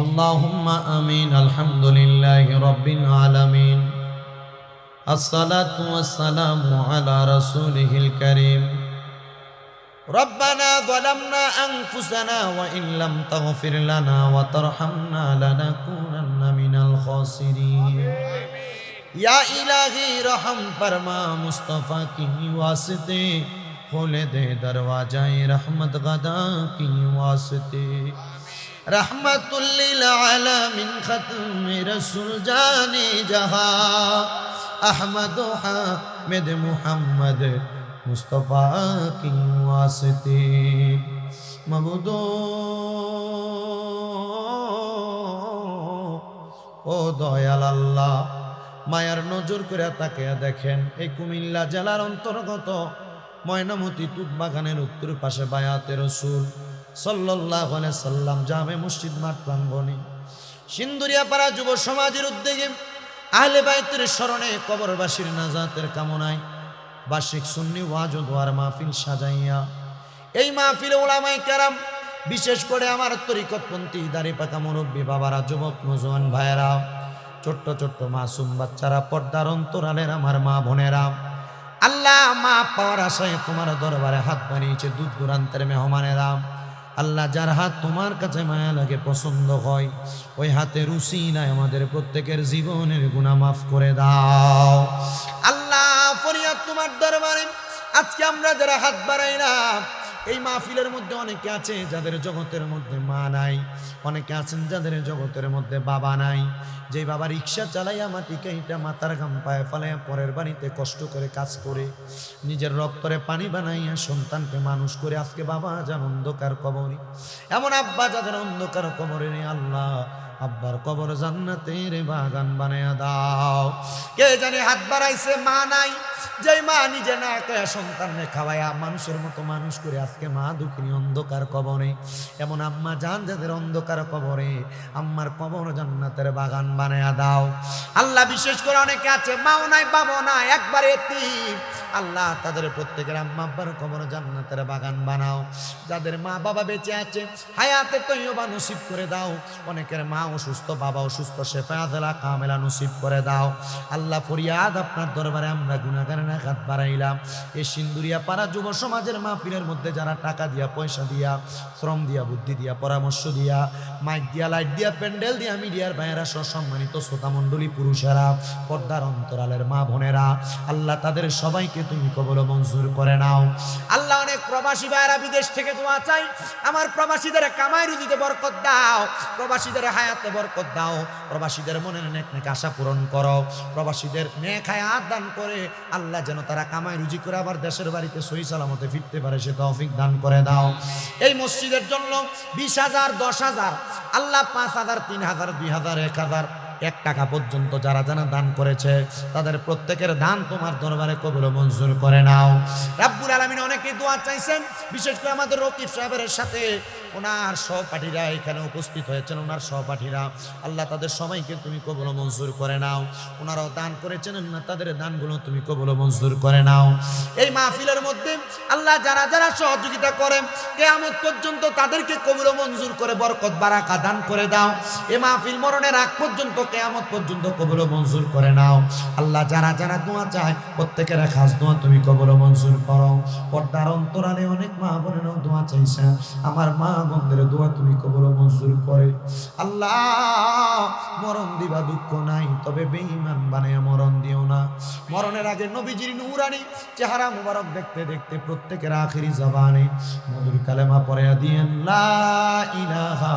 আল্লাহুম্মা আমিন আলহামদুলিল্লাহি রাব্বিল আলামিন আসসালাতু ওয়াসসালামু আলা রাসূলিহিল কারীম ربنا ظلمنا أنفسنا وإن لم تغفر لنا وترحمنا لنكونن من الخاسرين یا الہی رحم فرما مصطفیٰ کی واسطے کھول دے دروازہ رحمت غدا کی واسطے রহমতুল্লিল আলমিন খতম রসুল জানি জহা। আহমদ হামেদ মুহাম্মদ মুস্তফা কি ওয়াসতে। মবুদো ও দয়াল আল্লাহ, মায়ার নজর করে তাকে দেখেন এই কুমিল্লা জেলার অন্তর্গত ময়নামতি তুত বাগানের উত্তর পাশে বায়াতে রসুল। সাল্লাহ সাল্লাম জামে মসজিদ মাঠ প্রাঙ্গনে সিন্দুরিয়াপাড়া যুব সমাজের উদ্যোগে আহলে বাইতের স্মরণে কবরবাসীর নাজাতের কামনায় বার্ষিক সুন্নি ওয়াজ দোয়ার মাহফিল সাজাইয়া এই মাহফিলে ওলামাই কারাম, বিশেষ করে আমার তরিকতপন্থী দাড়ি পাকা মুরব্বী বাবারা, যুবক নজওয়ান ভাইয়েরা, ছোট্ট ছোট্ট মাসুম বাচ্চারা, পর্দার অন্তরালের আমার মা বোনেরা, আল্লাহ মা পাওয়ার আশায় তোমার দরবারে হাত বানিয়েছে দূর দূরান্তের মেহমানেরা। আল্লাহ যার হাত তোমার কাছে মায়া লাগে পছন্দ হয়, ওই হাতে রুচি নাই আমাদের প্রত্যেকের জীবনের গুণা মাফ করে দাও। আল্লাহ, ফরিয়াদ তোমার দরবারে। আজকে আমরা যারা হাত বাড়াই না, এই মাহফিলের মধ্যে অনেকে আছে যাদের জগতের মধ্যে মা নাই। অনেকে আছেন যাদের জগতের মধ্যে বাবা নাই। যে বাবা রিক্সা চালাইয়া মাটিকে ইটা মাথার ঘাম পায়ে ফেলাইয়া পরের বাড়িতে কষ্ট করে কাজ করে, নিজের রক্তরে পানি বানাইয়া সন্তানকে মানুষ করে, আজকে বাবা যান অন্ধকার কবরে। এমন আব্বা যাদের অন্ধকার কবরে নেই, আল্লাহ আব্বার কবর জান্নাতের বাগান বানায়া দাও। কে জানে হাত বাড়াইছে, মা নাই? যে মা নিজে না কয়া সন্তানকে খাওয়ায়া মানুষের মতো মানুষ করে আজকে মা দুঃখিনী অন্ধকার কবরে। এমন আম্মা যান যাদের অন্ধকার কবরে, আম্মার কবর জান্নাতের বাগান বানায়া দাও। আল্লাহ বিশেষ করে অনেকে আছে, মাও নাই, বাবাও নাই, একবার আল্লাহ তাদের প্রত্যেকের আম্মা, আব্বার কবর জান্নাতের বাগান বানাও। যাদের মা বাবা বেঁচে আছে, হায়াতে তৈবা নসিব করে দাও। অনেকের মা অসুস্থ, বাবা অসুস্থ শেফায়াতলা কামেলা নসিব করে দাও। আল্লাহ ফরিয়াদ আপনার দরবারে, আমরা গুণাগারের হাত বাড়াইলাম। এই সিন্দুরিয়া পাড়া যুব সমাজের মাহফিলের মধ্যে যারা টাকা দিয়া, পয়সা দিয়া, শ্রম দিয়া, বুদ্ধি দিয়া, পরামর্শ দিয়া, মাইক দিয়া, লাইট দিয়া, প্যান্ডেল দিয়া মিডিয়ার ভাইয়েরা সহ সম্মানিত শ্রোতামণ্ডলী পুরুষেরা, পর্দার অন্তরালের মা বোনেরা, আল্লাহ তাদের সবাইকে তুমি কবল মঞ্জুর করে নাও। আল্লাহ অনেক প্রবাসী ভাইয়েরা বিদেশ থেকে দোয়া চাই। আমার প্রবাসীদের কামাই রুজিতে বরকত দাও। প্রবাসীদের হায়াতে বরকত দাও। প্রবাসীদের মনের নেক নেক আশা পূরণ করো। প্রবাসীদের নেক হায়াত দান করে আল্লাহ যেন তারা কামায় রুজি করে আবার দেশের বাড়িতে সহি সালামতে ফিরতে পারে, সে তৌফিক দান করে দাও। এই মসজিদের জন্য বিশ হাজার, দশ হাজার, আল্লাহ পাঁচ হাজার, তিন হাজার, দুই হাজার, এক হাজার এক টাকা পর্যন্ত যারা যারা দান করেছে, তাদের প্রত্যেকের দান তোমার দরবারে কবুল মঞ্জুর করে নাও। রাব্বুল আলমিন অনেকে দোয়া চাইছেন, বিশেষ করে আমাদের রকিব সাহেবের সাথে। ওনার সহপাঠীরা এখানে উপস্থিত হয়েছেন, ওনার সহপাঠীরা। আল্লাহ তাদের সবাইকে তুমি কবল মঞ্জুর করে নাও। ওনারাও দান করেছেন, না, তাদের দানগুলো তুমি কবল মঞ্জুর করে নাও। এই মাহফিলের মধ্যে আল্লাহ যারা যারা সহযোগিতা করেন, কেয়ামত পর্যন্ত তাদেরকে কবুল মঞ্জুর করে বরকত, বারাকা দান করে দাও। এ মাহফিল মরণের আগ পর্যন্ত কেয়ামত পর্যন্ত কবুল ও মঞ্জুর করে নাও। আল্লাহ যারা যারা দোয়া চায়, প্রত্যেকের খাস দোয়া তুমি কবুল ও মঞ্জুর করো। পর্দার অন্তরালে অনেক মা বোনেরাও দোয়া চাইছে। আমার মা বোনদের দোয়া তুমি কবুল ও মঞ্জুর করে। আল্লাহ, মরণ দিবা দুঃখ নাই, তবে বেঈমান বানায় মরণ দিও না। মরণের আগে নবীজির নুরানি চেহারা মুবারক দেখতে দেখতে প্রত্যেকের আখেরি জবানে মধুর কালেমা পরে দিয়েন, লা ইলাহা